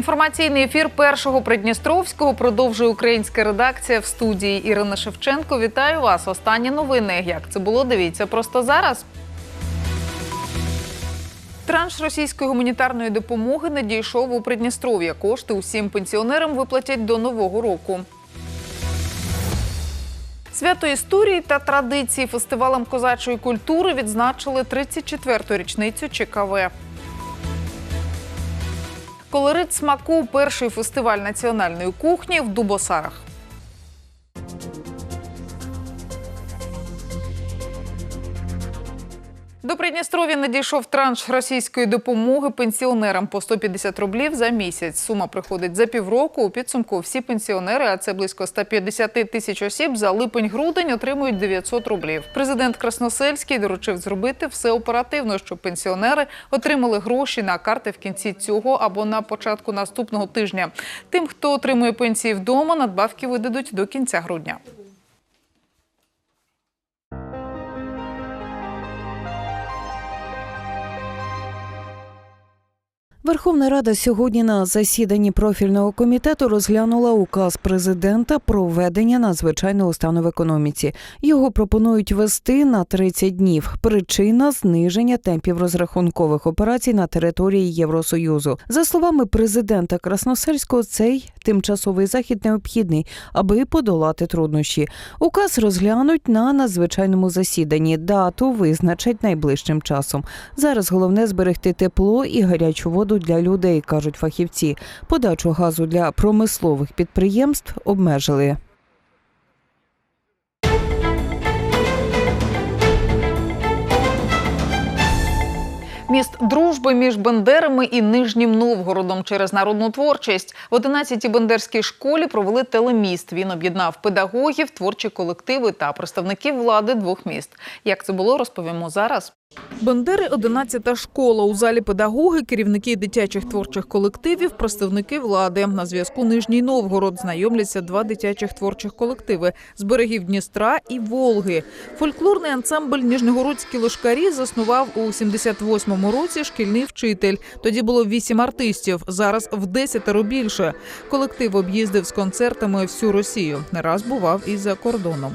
Інформаційний ефір першого Придністровського продовжує українська редакція в студії Ірина Шевченко. Вітаю вас. Останні новини. Як це було? Дивіться просто зараз. Транш російської гуманітарної допомоги надійшов у Придністров'я. Кошти усім пенсіонерам виплатять до нового року. Свято історії та традиції фестивалем козачої культури відзначили 34-ту річницю ЧКВ. Колорит смаку перший фестиваль національної кухні в Дубосарах. До Придністров'я надійшов транш російської допомоги пенсіонерам по 150 рублів за місяць. Сума приходить за півроку. У підсумку всі пенсіонери, а це близько 150 тисяч осіб, за липень-грудень отримують 900 рублів. Президент Красносельський доручив зробити все оперативно, щоб пенсіонери отримали гроші на карти в кінці цього або на початку наступного тижня. Тим, хто отримує пенсії вдома, надбавки видадуть до кінця грудня. Верховна Рада сьогодні на засіданні профільного комітету розглянула указ президента про введення надзвичайного стану в економіці. Його пропонують вести на 30 днів. Причина зниження темпів розрахункових операцій на території Євросоюзу. За словами президента Красносельського, цей тимчасовий захід необхідний, аби подолати труднощі. Указ розглянуть на надзвичайному засіданні. Дату визначать найближчим часом. Зараз головне зберегти тепло і гарячу воду для людей, кажуть фахівці. Подачу газу для промислових підприємств обмежили. Міст дружби між Бендерами і Нижнім Новгородом через народну творчість в 11-й бендерській школі провели телеміст. Він об'єднав педагогів, творчі колективи та представників влади двох міст. Як це було, розповімо зараз. Бендери 11-та школа. У залі педагоги, керівники дитячих творчих колективів, представники влади. На зв'язку Нижній Новгород знайомляться два дитячих творчих колективи з берегів Дністра і Волги. Фольклорний ансамбль Ніжногородські лошкарі заснував у 78-му році шкільний вчитель. Тоді було вісім артистів. Зараз в десятеро більше. Колектив об'їздив з концертами всю Росію. Не раз бував і за кордоном.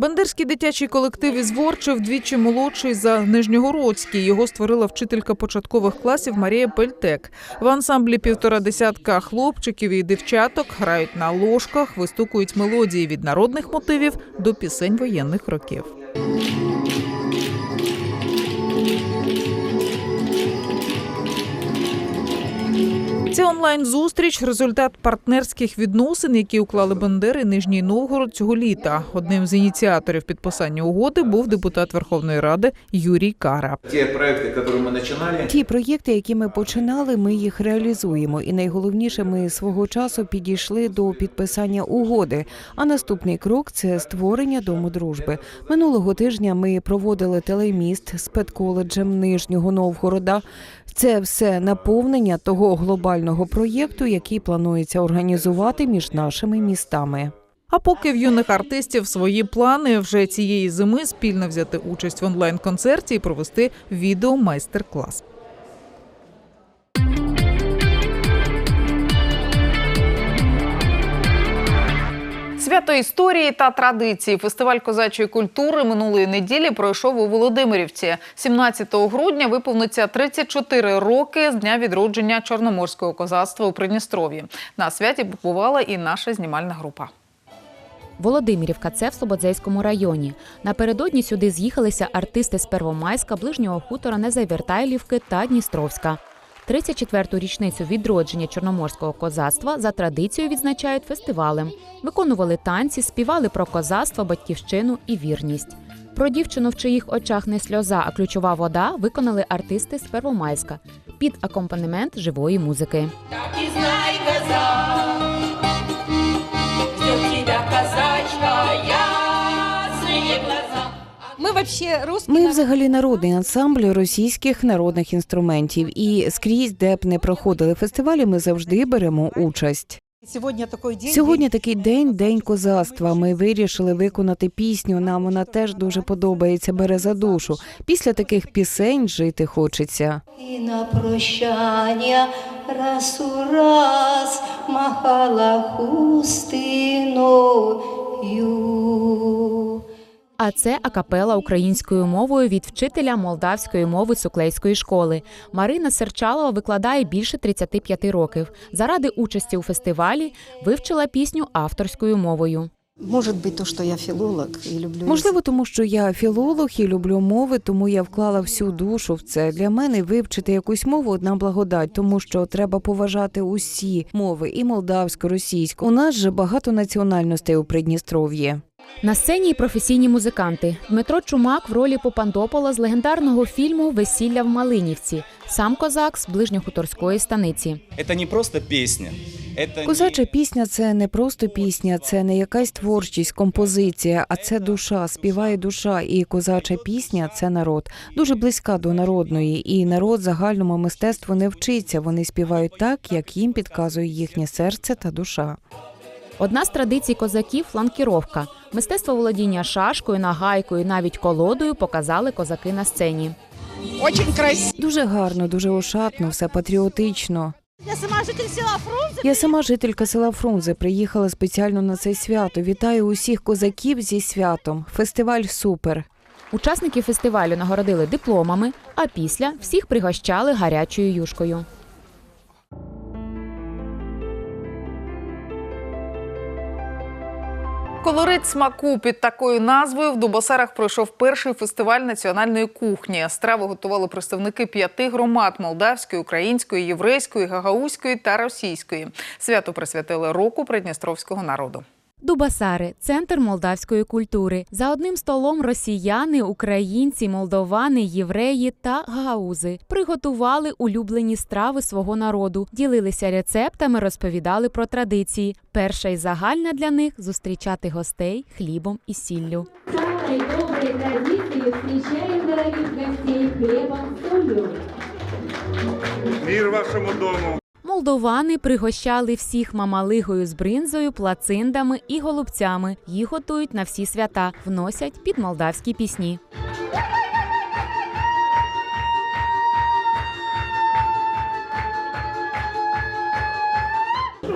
Бандерський дитячий колектив із Ворчи вдвічі молодший за Нижньогородський. Його створила вчителька початкових класів Марія Пельтек. В ансамблі півтора десятка хлопчиків і дівчаток грають на ложках, вистукують мелодії від народних мотивів до пісень воєнних років. Це онлайн-зустріч – результат партнерських відносин, які уклали Бандери і Нижній Новгород цього літа. Одним з ініціаторів підписання угоди був депутат Верховної Ради Юрій Кара. Те проекты, которые мы начинали, Ті проєкти, які ми починали, ми їх реалізуємо. І найголовніше, ми свого часу підійшли до підписання угоди. А наступний крок це створення дому дружби. Минулого тижня ми проводили телеміст з педколеджем Нижнього Новгорода. Це все наповнення того глобального проєкту, який планується організувати між нашими містами. А поки в юних артистів свої плани вже цієї зими спільно взяти участь в онлайн-концерті і провести відео-майстер-клас. Свято історії та традиції. Фестиваль козачої культури минулої неділі пройшов у Володимирівці. 17 грудня виповниться 34 роки з дня відродження чорноморського козацтва у Придністров'ї. На святі побувала і наша знімальна група. Володимирівка це в Слободзейському районі. Напередодні сюди з'їхалися артисти з Первомайська, ближнього хутора Незавертайлівки та Дністровська. 34-ту річницю відродження чорноморського козацтва за традицією відзначають фестивалем. Виконували танці, співали про козацтво, батьківщину і вірність. Про дівчину, в чиїх очах не сльоза, а ключова вода, виконали артисти з Первомайська під акомпанемент живої музики. Так і знай, казак, Ми вообще русські Ми взагалі народний ансамбль російських народних інструментів, і скрізь, де б не проходили фестивалі, ми завжди беремо участь. Сьогодні такий день. Сьогодні такий день, день козацтва. Ми вирішили виконати пісню. Нам вона теж дуже подобається. Бере за душу. Після таких пісень жити хочеться. І на прощання раз у раз махала хустиною. А це акапела українською мовою від вчителя молдавської мови Суклейської школи. Марина Серчалова викладає більше 35 років. Заради участі у фестивалі вивчила пісню авторською мовою. Може бути, то, що я філолог і люблю. Можливо, тому що я філолог і люблю мови, тому я вклала всю душу в це. Для мене вивчити якусь мову одна благодать, тому що треба поважати усі мови і молдавську, російську. У нас же багато національностей у Придністров'ї. На сцені й професійні музиканти. Дмитро Чумак в ролі Попандопола з легендарного фільму Весілля в Малинівці. Сам козак з ближньохуторської станиці. Это не просто песня. Это Козача пісня це не просто пісня, це не якась творчість, композиція, а це душа, співає душа. І козача пісня це народ, дуже близька до народної. І народ загальному мистецтву не вчиться. Вони співають так, як їм підказує їхнє серце та душа. Одна з традицій козаків фланкіровка. Мистецтво володіння шашкою, нагайкою, навіть колодою показали козаки на сцені. Очень красиво. Дуже гарно, дуже ошатно, все патріотично. Я сама житель села Фрунзе. Я сама жителька села Фрунзе, приїхала спеціально на це свято. Вітаю усіх козаків зі святом. Фестиваль супер. Учасників фестивалю нагородили дипломами, а після всіх пригощали гарячою юшкою. Колорит смаку під такою назвою в Дубосарах пройшов перший фестиваль національної кухні. Страви готували представники п'яти громад молдавської, української, єврейської, гагаузької та російської. Свято присвятили року придністровського народу. Дубасари центр молдавської культури. За одним столом росіяни, українці, молдовани, євреї та гагаузи приготували улюблені страви свого народу, ділилися рецептами, розповідали про традиції. Перша і загальна для них зустрічати гостей хлібом і сіллю. самой доброй традиции встречаем дорогих гостей хлебом с солью. Мир вашому дому. Молдовани пригощали всіх мамалигою з бринзою, плациндами і голубцями. Їх готують на всі свята, вносять під молдавські пісні.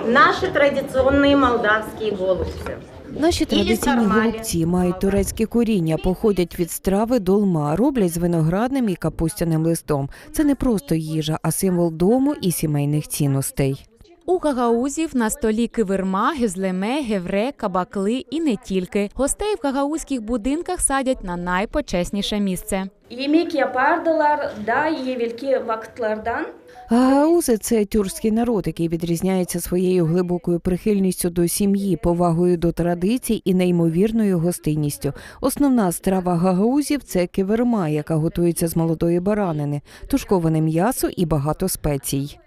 Наши традиционные молдавские голубцы. Наші традиційні голубці мають турецькі коріння, походять від страви долма, роблять з виноградним і капустяним листом. Це не просто їжа, а символ дому і сімейних цінностей. У гагаузів на столі киверма, гюзлеме, гевре, кабакли і не тільки. Гостей в гагаузьких будинках садять на найпочесніше місце. Yemek yapardılar da evvelki vakitlerden. Гагаузи – це тюркський народ, який відрізняється своєю глибокою прихильністю до сім'ї, повагою до традицій і неймовірною гостинністю. Основна страва гагаузів – це киверма, яка готується з молодої баранини, тушковане м'ясо і багато спецій.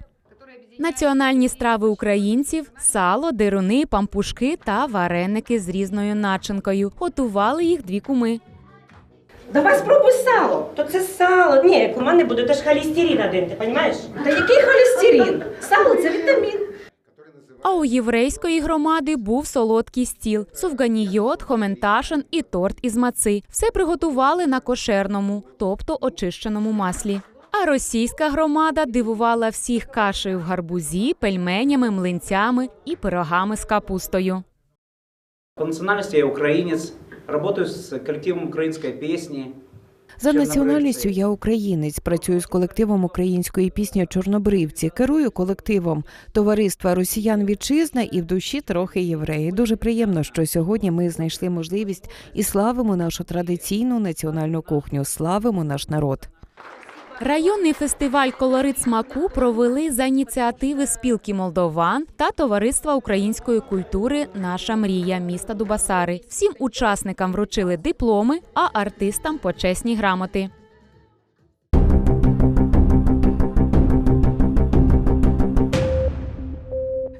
Національні страви українців сало, деруни, пампушки та вареники з різною начинкою. Готували їх дві куми. Давай спробуй сало. То це сало. Ні, у мене буде теж холестерин один, ти розумієш? Та який холестерин? Сало це вітамін. А у єврейської громади був солодкий стіл, сувганійот, хоменташин і торт із маци. Все приготували на кошерному, тобто очищеному маслі. А російська громада дивувала всіх кашею в гарбузі, пельменями, млинцями і пирогами з капустою. По национальности я украинец, работаю с коллективом украинской песни. За національністю я українець. Працюю з колективом української пісні Чорнобривці. Керую колективом товариства Росіян Вітчизна і в душі трохи євреї. Дуже приємно, що сьогодні ми знайшли можливість і славимо нашу традиційну національну кухню. Славимо наш народ. Районний фестиваль Колорит смаку провели за ініціативи спілки молдован та товариства української культури Наша мрія міста Дубасари. Всім учасникам вручили дипломи, а артистам почесні грамоти.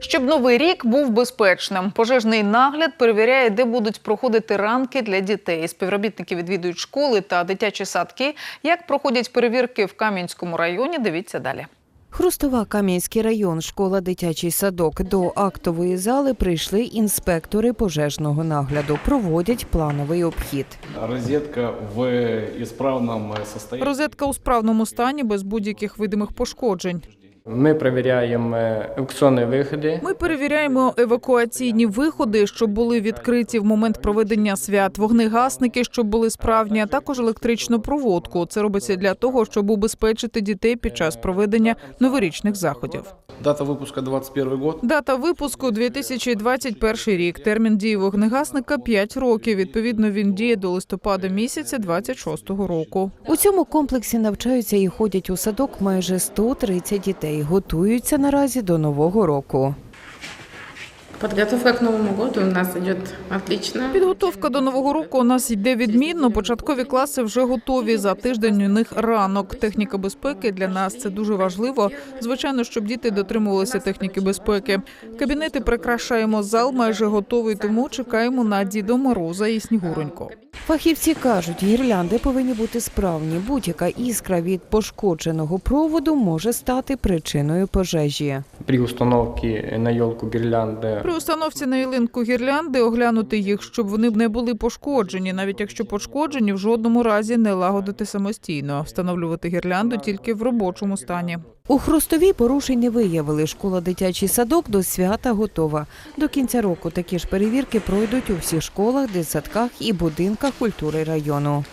Щоб новий рік був безпечним, пожежний нагляд перевіряє, де будуть проходити ранки для дітей. Співробітники відвідують школи та дитячі садки. Як проходять перевірки в Кам'янському районі? Дивіться далі. Хрустова Кам'янський район, школа дитячий садок. До актової зали прийшли інспектори пожежного нагляду. Проводять плановий обхід. Розетка в ісправному состоянии. Розетка у справному стані без будь-яких видимих пошкоджень. Ми перевіряємо евакуаційні виходи. Ми перевіряємо евакуаційні виходи, щоб були відкриті в момент проведення свят, вогнегасники, щоб були справні, а також електричну проводку. Це робиться для того, щоб убезпечити дітей під час проведення новорічних заходів. Дата випуску 21 год. Дата випуску 2021 рік. Термін дії вогнегасника 5 років. Відповідно, він діє до листопада місяця 26-го року. У цьому комплексі навчаються і ходять у садок майже 130 дітей. Готуються наразі до нового року. Подготовка к Новому году у нас идет отлично. Підготовка до нового року у нас йде відмінно. Початкові класи вже готові. За тиждень у них ранок. Техніка безпеки для нас це дуже важливо. Звичайно, щоб діти дотримувалися техніки безпеки. Кабінети прикрашаємо зал, майже готовий. Тому чекаємо на Дідо Мороза і Снігуроньку. Фахівці кажуть, гірлянди повинні бути справні. Будь-яка іскра від пошкодженого проводу може стати причиною пожежі. При установці на елку гірлянди При установці на ялинку гірлянди оглянути їх, щоб вони б не були пошкоджені. Навіть якщо пошкоджені, в жодному разі не лагодити самостійно. Встановлювати гірлянду тільки в робочому стані. У Хрустовій порушень не виявили. Школа дитячий садок до свята готова. До кінця року такі ж перевірки пройдуть у всіх школах, дитсадках і будинках культури району.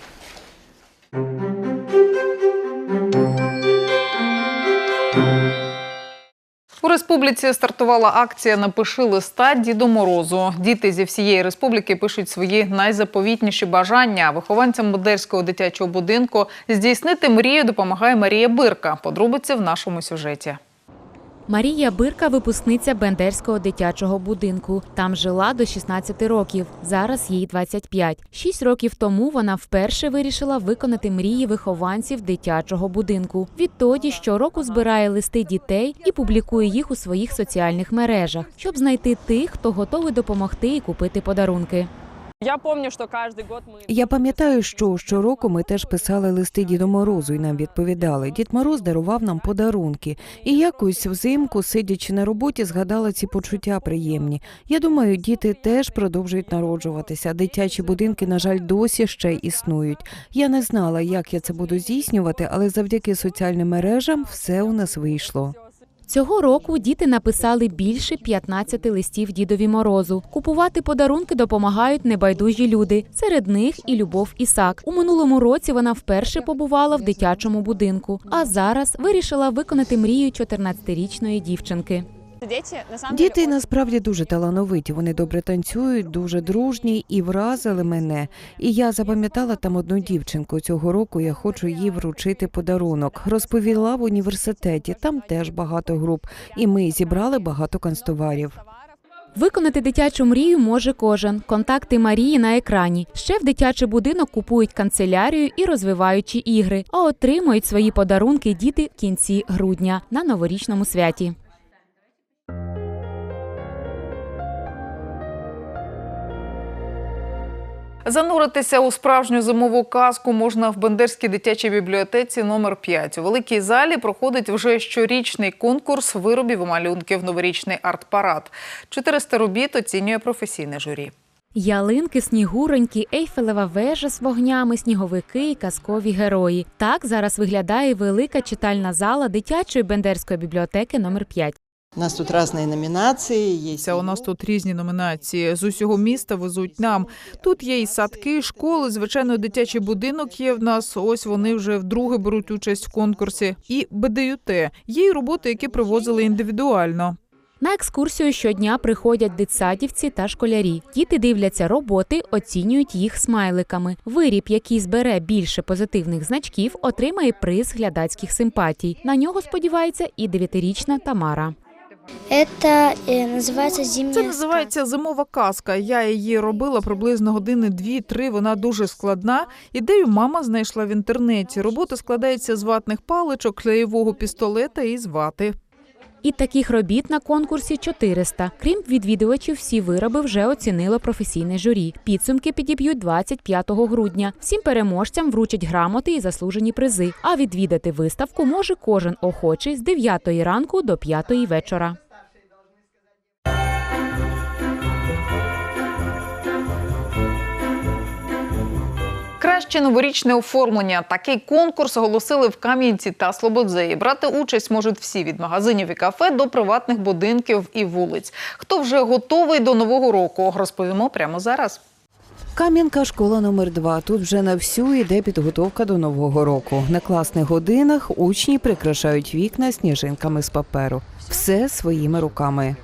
У республіці стартувала акція Напиши листа Діду Морозу. Діти зі всієї республіки пишуть свої найзаповітніші бажання. Вихованцям Модельського дитячого будинку здійснити мрію допомагає Марія Бирка. Подробиці в нашому сюжеті. Марія Бирка випускниця Бендерського дитячого будинку. Там жила до 16 років. Зараз їй 25. Шість років тому вона вперше вирішила виконати мрії вихованців дитячого будинку. Відтоді щороку збирає листи дітей і публікує їх у своїх соціальних мережах, щоб знайти тих, хто готовий допомогти і купити подарунки. Я помню, что каждый год мы... Я пам'ятаю, що щороку ми теж писали листи Діду Морозу і нам відповідали. Дід Мороз дарував нам подарунки. І якось взимку, сидячи на роботі, згадала ці почуття приємні. Я думаю, діти теж продовжують народжуватися. Дитячі будинки, на жаль, досі ще існують. Я не знала, як я це буду здійснювати, але завдяки соціальним мережам все у нас вийшло. Цього року діти написали більше 15 листів Дідові Морозу. Купувати подарунки допомагають небайдужі люди. Серед них і Любов Ісак. У минулому році вона вперше побувала в дитячому будинку, а зараз вирішила виконати мрію 14-річної дівчинки. Дети, на Діти насправді дуже талановиті. Вони добре танцюють, дуже дружні і вразили мене. І я запам'ятала там одну дівчинку. Цього року я хочу їй вручити подарунок. Розповіла в університеті. Там теж багато груп, і ми зібрали багато канцтоварів. Виконати дитячу мрію може кожен. Контакти Марії на екрані. Ще в дитячий будинок купують канцелярію і розвиваючі ігри, а отримують свої подарунки діти в кінці грудня на новорічному святі. Зануритися у справжню зимову казку можна в Бендерській дитячій бібліотеці номер 5 У великій залі проходить вже щорічний конкурс виробів і малюнків новорічний арт-парад. 400 робіт оцінює професійне журі. Ялинки, снігуроньки, ейфелева вежа з вогнями, сніговики і казкові герої. Так зараз виглядає велика читальна зала дитячої бендерської бібліотеки номер 5 У нас тут різні номінації. Є Це у нас тут різні номінації. З усього міста везуть нам. Тут є і садки, школи. Звичайно, дитячий будинок є в нас. Ось вони вже вдруге беруть участь в конкурсі. І БДЮТ. Є й роботи, які привозили індивідуально. На екскурсію щодня приходять дитсадівці та школярі. Діти дивляться роботи, оцінюють їх смайликами. Виріб, який збере більше позитивних значків, отримає приз глядацьких симпатій. На нього сподівається і дев'ятирічна Тамара. Это називається зимня Це називається зимова казка. Я її робила приблизно години дві-три. Вона дуже складна. Ідею мама знайшла в інтернеті. Робота складається з ватних паличок, клеєвого пістолета і з вати. І таких робіт на конкурсі 400. Крім відвідувачів, всі вироби вже оцінило професійне журі. Підсумки підіб'ють 25 грудня. Всім переможцям вручать грамоти і заслужені призи. А відвідати виставку може кожен охочий з 9 ранку до 5 вечора. Краще новорічне оформлення. Такий конкурс оголосили в Кам'янці та Слободзеї. Брати участь можуть всі від магазинів і кафе до приватних будинків і вулиць. Хто вже готовий до нового року, розповімо прямо зараз. Кам'янка школа номер 2 Тут вже на всю йде підготовка до нового року. На класних годинах учні прикрашають вікна сніжинками з паперу. Все своїми руками.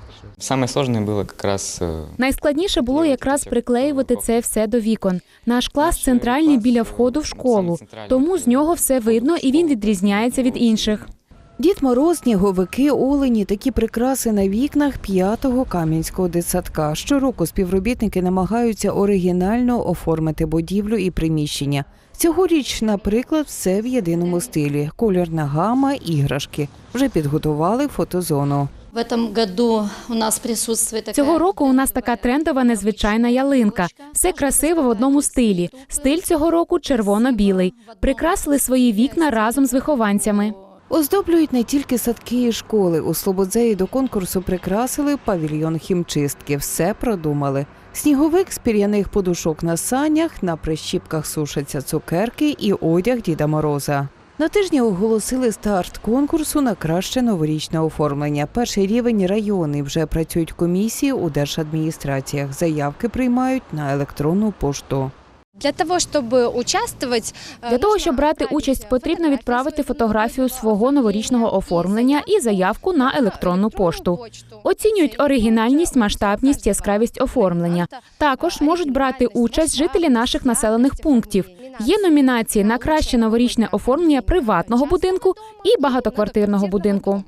Самое сложное было как раз э, Найскладніше було якраз приклеювати це все до вікон. Наш клас центральний біля входу в школу, тому з нього все видно і він відрізняється від інших. Дід Мороз, сніговики, олені такі прикраси на вікнах п'ятого кам'янського дитсадка. Щороку співробітники намагаються оригінально оформити будівлю і приміщення. Цьогоріч, наприклад, все в єдиному стилі: кольорна гама, іграшки. Вже підготували фотозону. В этом году у нас присутствует такая... Цього року у нас така трендова незвичайна ялинка. Все красиво в одному стилі. Стиль цього року червоно-білий. Прикрасили свої вікна разом з вихованцями. Оздоблюють не тільки садки і школи. У Слободзеї до конкурсу прикрасили павільйон хімчистки. Все продумали. Сніговик з пір'яних подушок на санях, на прищіпках сушаться цукерки і одяг Діда Мороза. На тижні оголосили старт конкурсу на краще новорічне оформлення. Перший рівень райони вже працюють комісії у держадміністраціях. Заявки приймають на електронну пошту. Для того, чтобы участвовать... Для того, щоб брати участь, потрібно відправити фотографію свого новорічного оформлення і заявку на електронну пошту. Оцінюють оригінальність, масштабність, яскравість оформлення. Також можуть брати участь жителі наших населених пунктів. Є номінації на краще новорічне оформлення приватного будинку і багатоквартирного будинку.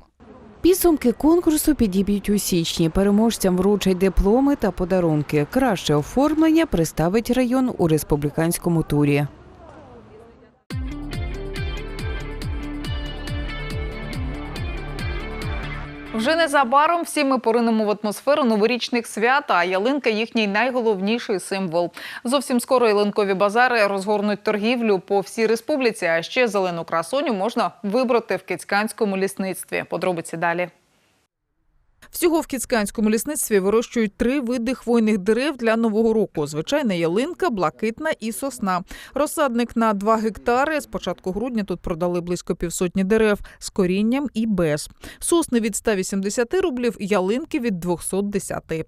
Підсумки конкурсу підіб'ють у січні. Переможцям вручать дипломи та подарунки. Краще оформлення представить район у республіканському турі. Вже незабаром всі ми поринемо в атмосферу новорічних свят, а ялинка їхній найголовніший символ. Зовсім скоро ялинкові базари розгорнуть торгівлю по всій республіці. А ще зелену красоню можна вибрати в кицьканському лісництві. Подробиці далі. Всього в Кіцканському лісництві вирощують три види хвойних дерев для нового року: звичайна ялинка, блакитна і сосна. Розсадник на 2 гектари. З початку грудня тут продали близько півсотні дерев з корінням і без. Сосни від 180 рублів, ялинки від 210.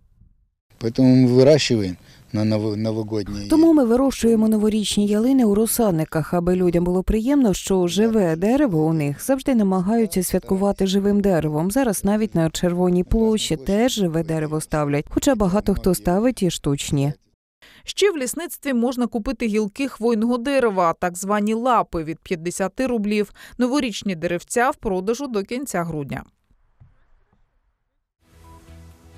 Поэтому мы выращиваем на ново- новогодние. Тому ми вирощуємо новорічні ялини у розсадниках, аби людям було приємно, що живе дерево у них завжди намагаються святкувати живим деревом. Зараз навіть на червоній площі теж живе дерево ставлять, хоча багато хто ставить і штучні. Ще в лісництві можна купити гілки хвойного дерева, так звані лапи від 50 рублів. Новорічні деревця в продажу до кінця грудня.